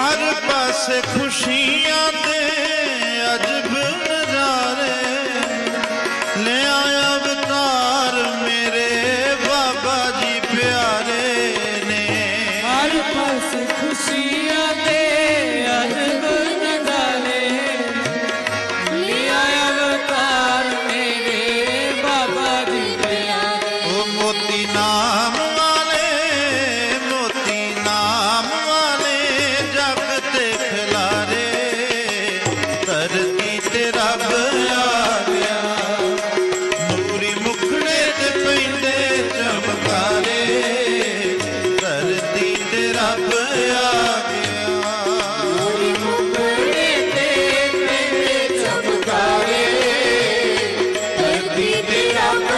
ਹਰ ਪਾਸੇ ਖੁਸ਼ੀਆਂ ਦੇ ਅਜਬ ਨਜ਼ਾਰੇ। ਲੈ ਆਇਆ ਅਵਤਾਰ ਮੇਰੇ ਬਾਬਾ ਜੀ ਪਿਆਰੇ ਨੇ। ਹਰ ਪਾਸੇ ਤੇ ਰੱਬ ਆ ਗਿਆ ਮੂਰੀ ਮੁਖੜੇ ਤੇ ਪੈਂਦੇ ਚਮਕਾਰੇ। ਧਰਤੀ ਤੇ ਰੱਬ ਆ ਗਿਆ ਮੂਰੀ ਮੁਖੜੇ ਤੇ ਪੈਂਦੇ ਚਮਕਾਰੇ। ਧਰਤੀ ਤੇ ਰੱਬ